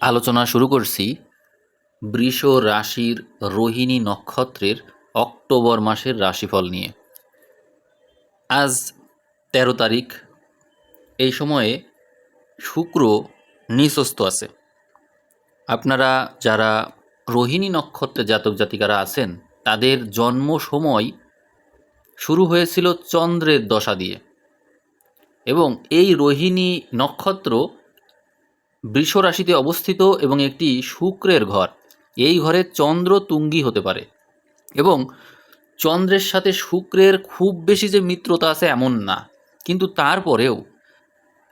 আলোচনা শুরু করছি বৃষ রাশির রোহিণী নক্ষত্রের অক্টোবর মাসের রাশিফল নিয়ে। আজ তেরো তারিখ। এই সময়ে শুক্র নিঃস্বস্ত আছে। আপনারা যারা রোহিণী নক্ষত্রে জাতক জাতিকারা আছেন, তাদের জন্ম সময় শুরু হয়েছিল চন্দ্রের দশা দিয়ে। এবং এই রোহিণী নক্ষত্র বৃষ রাশিতে অবস্থিত এবং একটি শুক্রের ঘর। এই ঘরে চন্দ্র তুঙ্গি হতে পারে এবং চন্দ্রের সাথে শুক্রের খুব বেশি যে মিত্রতা আছে এমন না। কিন্তু তারপরেও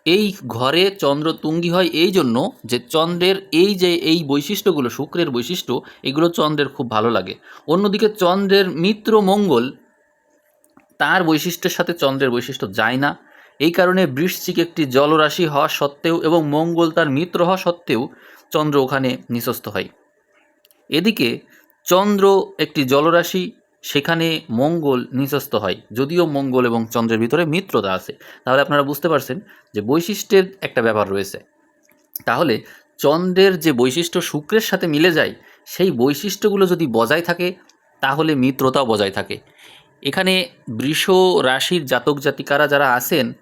এই ঘরে চন্দ্র তুঙ্গি হয় এই জন্য যে চন্দ্রের এই যে এই বৈশিষ্ট্যগুলো, শুক্রের বৈশিষ্ট্য, এগুলো চন্দ্রের খুব ভালো লাগে। অন্যদিকে চন্দ্রের মিত্র মঙ্গল, তার বৈশিষ্ট্যের সাথে চন্দ্রের বৈশিষ্ট্য যায় না। এই কারণে বৃশ্চিক একটি জলরাশি হওয়া সত্ত্বেও এবং মঙ্গল তার মিত্র হওয়া সত্ত্বেও চন্দ্র ওখানে নিঃস্বস্ত হয়। এদিকে চন্দ্র একটি জলরাশি, সেখানে মঙ্গল নিঃস্বস্ত হয়। যদিও মঙ্গল এবং চন্দ্রের ভিতরে মিত্রতা আছে। তাহলে আপনারা বুঝতে পারছেন যে বৈশিষ্ট্যের একটা ব্যাপার রয়েছে। তাহলে চন্দ্রের যে বৈশিষ্ট্য শুক্রের সাথে মিলে যায়, সেই বৈশিষ্ট্যগুলো যদি বজায় থাকে, তাহলে মিত্রতাও বজায় থাকে। এখানে বৃষ রাশির জাতক জাতিকারা যারা আছেন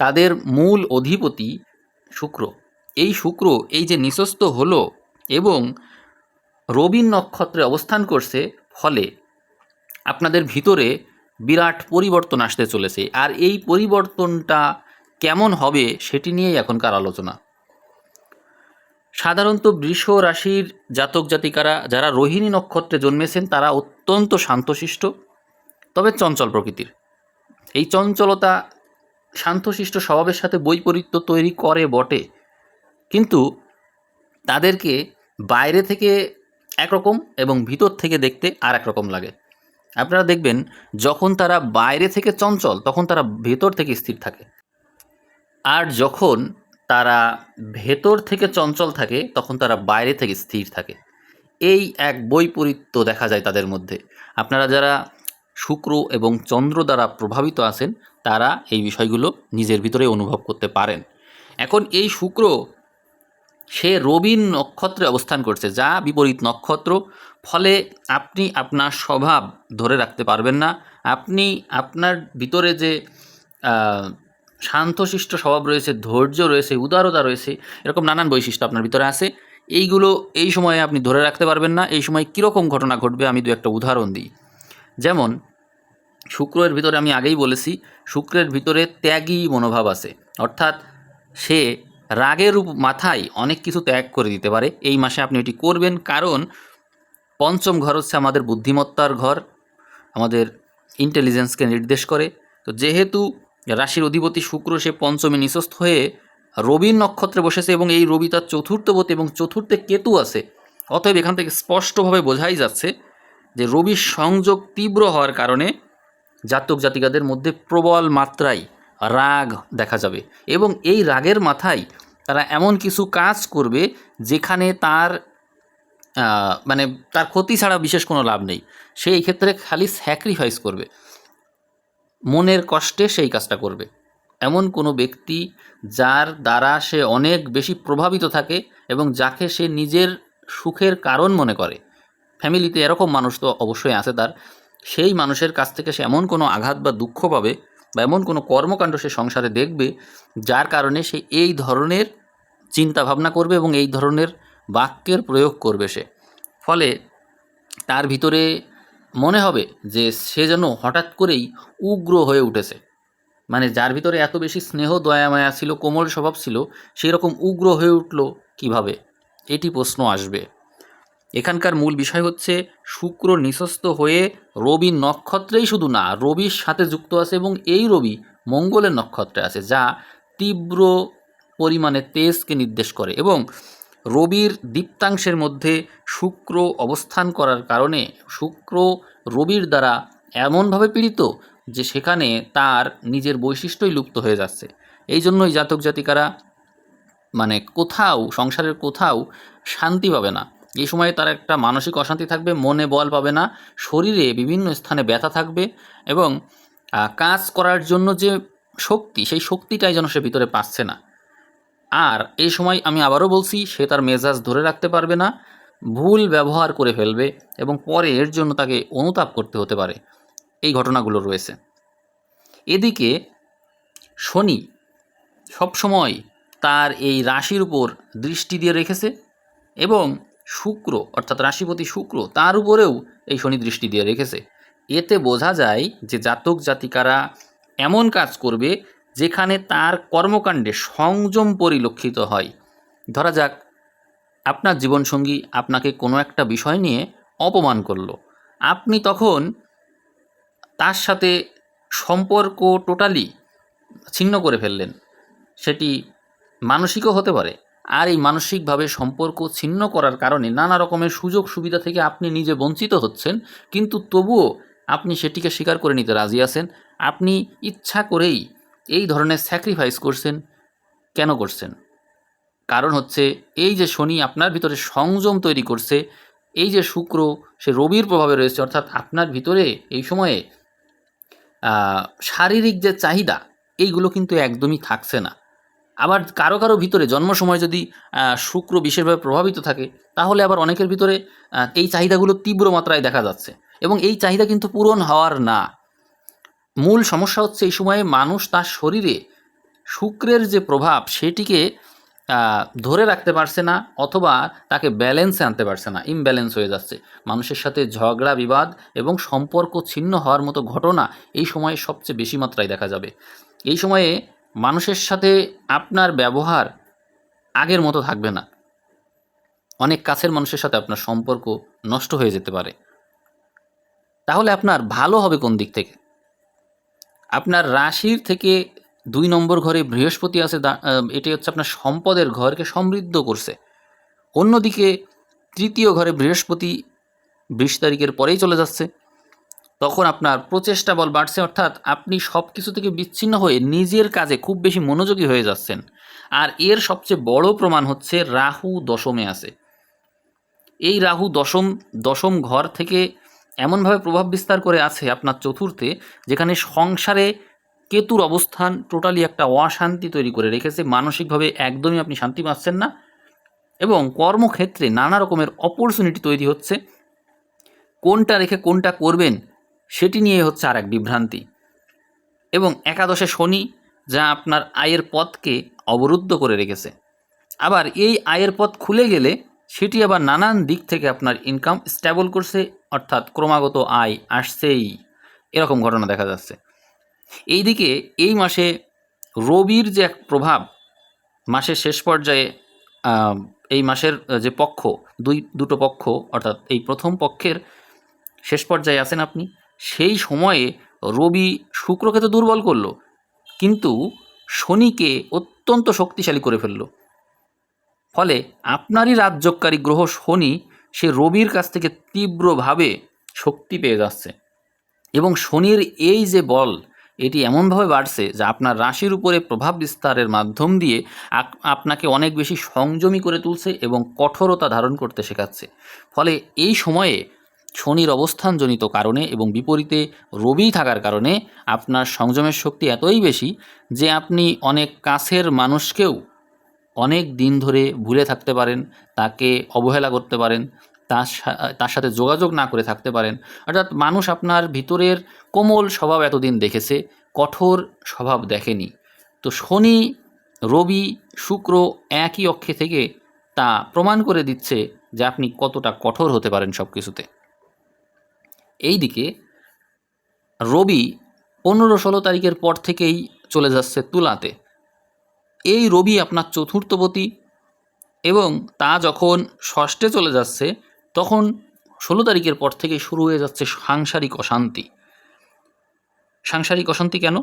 তাদের মূল অধিপতি শুক্র। এই শুক্র এই যে নিঃস্বস্ত হলো এবং রবিন নক্ষত্রে অবস্থান করছে ফলে আপনাদের ভিতরে বিরাট পরিবর্তন আসতে চলেছে। আর এই পরিবর্তনটা কেমন হবে সেটি নিয়েই এখনকার আলোচনা। সাধারণত বৃষ রাশির জাতক জাতিকারা যারা রোহিণী নক্ষত্রে জন্মেছেন তারা অত্যন্ত শান্তশিষ্ট, তবে চঞ্চল প্রকৃতির। এই চঞ্চলতা শান্তশিষ্ট স্বভাবের সাথে বৈপরীত্য তৈরি করে বটে। কিন্তু তাদেরকে বাইরে থেকে একরকম এবং ভিতর থেকে দেখতে আর একরকম লাগে। আপনারা দেখবেন, যখন তারা বাইরে থেকে চঞ্চল, তখন তারা ভেতর থেকে স্থির থাকে। আর যখন তারা ভেতর থেকে চঞ্চল থাকে, তখন তারা বাইরে থেকে স্থির থাকে। এই এক বৈপরীত্য দেখা যায় তাদের মধ্যে। আপনারা যারা শুক্র এবং চন্দ্র দ্বারা প্রভাবিত আছেন তারা এই বিষয়গুলো নিজের ভিতরে অনুভব করতে পারেন। এখন এই শুক্র, সে রবিন নক্ষত্রে অবস্থান করছে, যা বিপরীত নক্ষত্র। ফলে আপনি আপনার স্বভাব ধরে রাখতে পারবেন না। আপনি আপনার ভিতরে যে শান্তশিষ্ট স্বভাব রয়েছে, ধৈর্য রয়েছে, উদারতা রয়েছে, এরকম নানান বৈশিষ্ট্য আপনার ভিতরে আছে। এইগুলো এই সময়ে আপনি ধরে রাখতে পারবেন না। এই সময় কীরকম ঘটনা ঘটবে আমি দু একটা উদাহরণ দিই। যেমন শুক্রের ভিতরে আমি আগেই বলেছি, শুক্রের ভিতরে ত্যাগী মনোভাব আছে। অর্থাৎ সে রাগের মাথায় অনেক কিছু ত্যাগ করে দিতে পারে। এই মাসে আপনি এটি করবেন কারণ পঞ্চম ঘর হচ্ছে আমাদের বুদ্ধিমত্তার ঘর, আমাদের ইন্টেলিজেন্সকে নির্দেশ করে। তো যেহেতু রাশির অধিপতি শুক্র, সে পঞ্চমে নিঃস্বস্ত হয়ে রবির নক্ষত্রে বসেছে এবং এই রবি তার চতুর্থপতি এবং চতুর্থে কেতু আছে, অতএব এখান থেকে স্পষ্টভাবে বোঝাই যাচ্ছে যে রবির সংযোগ তীব্র হওয়ার কারণে জাতক জাতিকাদের মধ্যে প্রবল মাত্রায় রাগ দেখা যাবে এবং এই রাগের মাথায় তারা এমন কিছু কাজ করবে যেখানে তার মানে তার ক্ষতি ছাড়া বিশেষ কোনো লাভ নেই। সে এই ক্ষেত্রে খালি স্যাক্রিফাইস করবে। মনের কষ্টে সেই কাজটা করবে। এমন কোনো ব্যক্তি যার দ্বারা সে অনেক বেশি প্রভাবিত থাকে এবং যাকে সে নিজের সুখের কারণ মনে করে। ফ্যামিলিতে এরকম মানুষ তো অবশ্যই আছে তার। সেই মানুষের কাছ থেকে সে এমন কোনো আঘাত বা দুঃখ পাবে বা এমন কোনো কর্মকাণ্ড সে সংসারে দেখবে যার কারণে সে এই ধরনের চিন্তা ভাবনা করবে এবং এই ধরনের বাক্যের প্রয়োগ করবে সে। ফলে তার ভিতরে মনে হবে যে সে যেন হঠাৎ করেই উগ্র হয়ে উঠেছে। মানে যার ভিতরে এত বেশি স্নেহ, দয়া, মায়া ছিল, কোমল স্বভাব ছিল সেই রকম উগ্র হয়ে উঠল কীভাবে? এটি প্রশ্ন আসবে। এখানকার মূল বিষয় হচ্ছে শুক্র নিঃস্বস্ত হয়ে রবি নক্ষত্রেই শুধু না, রবির সাথে যুক্ত আছে এবং এই রবি মঙ্গলের নক্ষত্রে আছে, যা তীব্র পরিমাণে তেজকে নির্দেশ করে এবং রবির দীপ্তাংশের মধ্যে শুক্র অবস্থান করার কারণে শুক্র রবির দ্বারা এমনভাবে পীড়িত যে সেখানে তার নিজের বৈশিষ্ট্যই লুপ্ত হয়ে যাচ্ছে। এই জন্যই জাতক জাতিকারা মানে কোথাও, সংসারের কোথাও শান্তি পাবে না। এই সময়ে তার একটা মানসিক অশান্তি থাকবে, মনে বল পাবে না, শরীরে বিভিন্ন স্থানে ব্যথা থাকবে এবং কাজ করার জন্য যে শক্তি, সেই শক্তিটাই যেন সে ভিতরে পাচ্ছে না। আর এই সময় আমি আবারও বলছি, সে তার মেজাজ ধরে রাখতে পারবে না, ভুল ব্যবহার করে ফেলবে এবং পরে এর জন্য তাকে অনুতাপ করতে হতে পারে। এই ঘটনাগুলো রয়েছে। এদিকে শনি সবসময় তার এই রাশির উপর দৃষ্টি দিয়ে রেখেছে এবং শুক্র, অর্থাৎ রাশিপতি শুক্র, তার উপরেও এই শনি দৃষ্টি দিয়ে রেখেছে। এতে বোঝা যায় যে জাতক জাতিকারা এমন কাজ করবে যেখানে তার কর্মকাণ্ডে সংযম পরিলক্ষিত হয়। ধরা যাক, আপনার জীবনসঙ্গী আপনাকে কোনো একটা বিষয় নিয়ে অপমান করল। আপনি তখন তার সাথে সম্পর্ক টোটালি ছিন্ন করে ফেললেন। সেটি মানসিকও হতে পারে। আর এই মানসিকভাবে সম্পর্ক ছিন্ন করার কারণে নানা রকমের সুযোগ সুবিধা থেকে আপনি নিজে বঞ্চিত হচ্ছেন, কিন্তু তবুও আপনি সেটিকে স্বীকার করে নিতে রাজি আছেন। আপনি ইচ্ছা করেই এই ধরনের স্যাক্রিফাইস করছেন। কেন করছেন? কারণ হচ্ছে এই যে শনি আপনার ভিতরে সংযম তৈরি করছে, এই যে শুক্র সে রবির প্রভাবে রয়েছে, অর্থাৎ আপনার ভিতরে এই সময়ে শারীরিক যে চাহিদা, এইগুলো কিন্তু একদমই থাকছে না। আবার কারও কারও ভিতরে জন্ম সময় যদি শুক্র বিশেষভাবে প্রভাবিত থাকে, তাহলে আবার অনেকের ভিতরে এই চাহিদাগুলো তীব্র মাত্রায় দেখা যাচ্ছে। এবং এই চাহিদা কিন্তু পূরণ হওয়ার না। মূল সমস্যা হচ্ছে এই সময়ে মানুষ তার শরীরে শুক্রের যে প্রভাব, সেটিকে ধরে রাখতে পারছে না অথবা তাকে ব্যালেন্সে আনতে পারছে না। ইমব্যালেন্স হয়ে যাচ্ছে। মানুষের সাথে ঝগড়া, বিবাদ এবং সম্পর্ক ছিন্ন হওয়ার মতো ঘটনা এই সময়ে সবচেয়ে বেশি মাত্রায় দেখা যাবে। এই সময়ে মানুষের সাথে আপনার ব্যবহার আগের মতো থাকবে না। অনেক কাছের মানুষের সাথে আপনার সম্পর্ক নষ্ট হয়ে যেতে পারে। তাহলে আপনার ভালো হবে কোন দিক থেকে? আপনার রাশির থেকে দুই নম্বর ঘরে বৃহস্পতি আছে এটি হচ্ছে আপনার সম্পদের ঘরকে সমৃদ্ধ করছে। অন্যদিকে তৃতীয় ঘরে বৃহস্পতি বিশ তারিখের পরেই চলে যাচ্ছে। তখন আপনার প্রচেষ্টা বল বাড়ছে, অর্থাৎ আপনি সব কিছু থেকে বিচ্ছিন্ন হয়ে নিজের কাজে খুব বেশি মনোযোগী হয়ে যাচ্ছেন। আর এর সবচেয়ে বড় প্রমাণ হচ্ছে রাহু দশমে আছে। এই রাহু দশম দশম ঘর থেকে এমনভাবে প্রভাব বিস্তার করে আছে আপনার চতুর্থে, যেখানে সংসারে কেতুর অবস্থান টোটালি একটা অশান্তি তৈরি করে রেখেছে। মানসিকভাবে একদমই আপনি শান্তি পাচ্ছেন না এবং কর্মক্ষেত্রে নানা রকমের অপরচুনিটি তৈরি হচ্ছে। কোনটা রেখে কোনটা করবেন সেটি নিয়ে হচ্ছে আর এক বিভ্রান্তি। এবং একাদশে শনি যা আপনার আয়ের পথকে অবরুদ্ধ করে রেখেছে। আবার এই আয়ের পথ খুলে গেলে সেটি আবার নানান দিক থেকে আপনার ইনকাম স্ট্যাবল করছে, অর্থাৎ ক্রমাগত আয় আসছেই। এরকম ঘটনা দেখা যাচ্ছে। এইদিকে এই মাসে রবির যে এক প্রভাব, মাসের শেষ পর্যায়ে এই মাসের যে পক্ষ, দুই, দুটো পক্ষ, অর্থাৎ এই প্রথম পক্ষের শেষ পর্যায়ে আছেন আপনি। সেই সময়ে রবি শুক্রকে তো দুর্বল করল, কিন্তু শনিকে অত্যন্ত শক্তিশালী করে ফেলল। ফলে আপনারই রাজ্যকারী গ্রহ শনি, সে রবির কাছ থেকে তীব্রভাবে শক্তি পেয়ে যাচ্ছে। এবং শনির এই যে বল, এটি এমনভাবে বাড়ছে যে আপনার রাশির উপরে প্রভাব বিস্তারের মাধ্যম দিয়ে আপনাকে অনেক বেশি সংযমী করে তুলছে এবং কঠোরতা ধারণ করতে শেখাচ্ছে। ফলে এই সময়ে শনির অবস্থানজনিত কারণে এবং বিপরীতে রবি থাকার কারণে আপনার সংযমের শক্তি এতই বেশি যে আপনি অনেক কাছের মানুষকেও অনেক দিন ধরে ভুলে থাকতে পারেন, তাকে অবহেলা করতে পারেন, তার তার সাথে যোগাযোগ না করে থাকতে পারেন। অর্থাৎ মানুষ আপনার ভিতরের কোমল স্বভাব এতদিন দেখেছে, কঠোর স্বভাব দেখেনি। তো শনি, রবি, শুক্র একই অক্ষে থেকে তা প্রমাণ করে দিচ্ছে যে আপনি কতটা কঠোর হতে পারেন সব কিছুতে এইদিকে রবি পনেরো ষোলো তারিখের পর থেকেই চলে যাচ্ছে তুলাতে। এই রবি আপনার চতুর্থপতি এবং তা যখন ষষ্ঠে চলে যাচ্ছে, তখন ষোলো তারিখের পর থেকে শুরু হয়ে যাচ্ছে সাংসারিক অশান্তি। সাংসারিক অশান্তি কেন?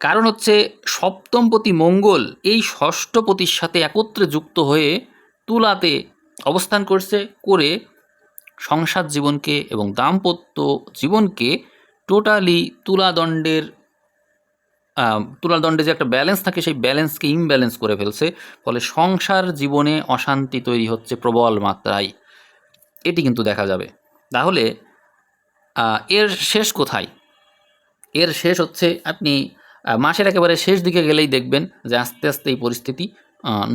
কারণ হচ্ছে সপ্তমপতি মঙ্গল এই ষষ্ঠপতির সাথে একত্রে যুক্ত হয়ে তুলাতে অবস্থান করছে, করে সংসার জীবনকে এবং দাম্পত্য জীবনকে টোটালি তুলাদণ্ডের তুলাদণ্ডে যে একটা ব্যালেন্স থাকে, সেই ব্যালেন্সকে ইমব্যালেন্স করে ফেলছে। ফলে সংসার জীবনে অশান্তি তৈরি হচ্ছে প্রবল মাত্রায়। এটি কিন্তু দেখা যাবে। তাহলে এর শেষ কোথায়? এর শেষ হচ্ছে, আপনি মাসের একেবারে শেষ দিকে গেলেই দেখবেন যে আস্তে আস্তে এই পরিস্থিতি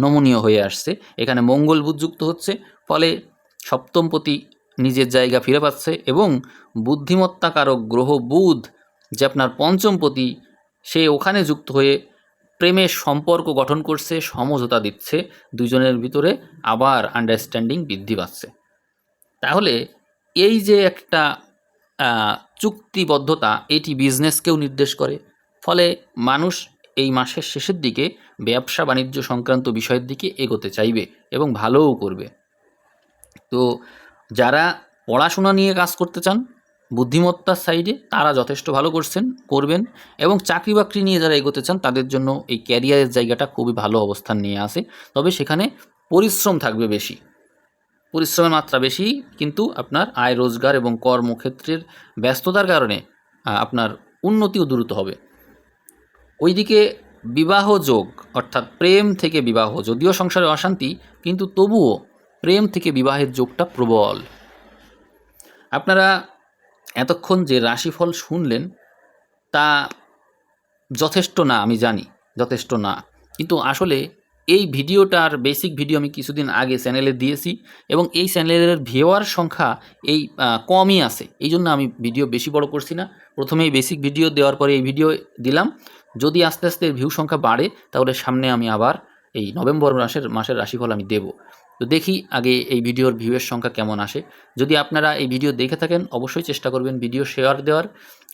নমনীয় হয়ে আসছে। এখানে মঙ্গল বুধযুক্ত হচ্ছে। ফলে সপ্তমপতি নিজের জায়গা ফিরে পাচ্ছে এবং বুদ্ধিমত্তাকারক গ্রহ বুধ যে আপনার পঞ্চমপতি, সে ওখানে যুক্ত হয়ে প্রেমের সম্পর্ক গঠন করছে, সমঝোতা দিচ্ছে, দুজনের ভিতরে আবার আন্ডারস্ট্যান্ডিং বৃদ্ধি পাচ্ছে। তাহলে এই যে একটা চুক্তিবদ্ধতা, এটি বিজনেসকেও নির্দেশ করে। ফলে মানুষ এই মাসের শেষের দিকে ব্যবসা বাণিজ্য সংক্রান্ত বিষয়ের দিকে এগোতে চাইবে এবং ভালোও করবে। তো যারা পড়াশোনা নিয়ে কাজ করতে চান, বুদ্ধিমত্তার সাইডে তারা যথেষ্ট ভালো করছেন, করবেন এবং চাকরি বাকরি নিয়ে যারা এগোতে চান, তাদের জন্য এই ক্যারিয়ারের জায়গাটা খুবই ভালো অবস্থান নিয়ে আসে। তবে সেখানে পরিশ্রম থাকবে বেশি। পরিশ্রমের মাত্রা বেশি, কিন্তু আপনার আয় রোজগার এবং কর্মক্ষেত্রের ব্যস্ততার কারণে আপনার উন্নতিও দ্রুত হবে। ওইদিকে বিবাহ যোগ, অর্থাৎ প্রেম থেকে বিবাহ, যদিও সংসারে অশান্তি, কিন্তু তবুও প্রেম থেকে বিবাহের যোগটা প্রবল। আপনারা এতক্ষণ যে রাশিফল শুনলেন, তা যথেষ্ট না, আমি জানি, যথেষ্ট না। কিন্তু আসলে এই ভিডিওটার বেসিক ভিডিও আমি কিছুদিন আগে চ্যানেলে দিয়েছি এবং এই চ্যানেলের ভিউয়ার সংখ্যা এই কমই আছে। এই জন্য আমি ভিডিও বেশি বড় করছি না। প্রথমেই বেসিক ভিডিও দেওয়ার পরে এই ভিডিও দিলাম। যদি আস্তে আস্তে ভিউ সংখ্যা বাড়ে, তাহলে সামনে আমি আবার এই নভেম্বর মাসের মাসের রাশিফল আমি দেব। তো দেখি আগে এই ভিডিওর ভিউয়ের সংখ্যা কেমন আসে। যদি আপনারা এই ভিডিও দেখে থাকেন, অবশ্যই চেষ্টা করবেন ভিডিও শেয়ার দেওয়ার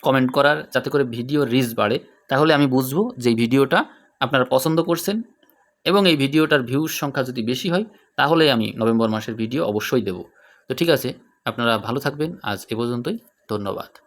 কমেন্ট করার, যাতে করে ভিডিও রিচ বাড়ে। তাহলে আমি বুঝব যে ভিডিওটা আপনারা পছন্দ করছেন এবং এই ভিডিওটার ভিউর সংখ্যা যদি বেশি হয় তাহলে আমি নভেম্বর মাসের ভিডিও অবশ্যই দেব। তো ঠিক আছে, আপনারা ভালো থাকবেন। আজ এ পর্যন্তই। ধন্যবাদ।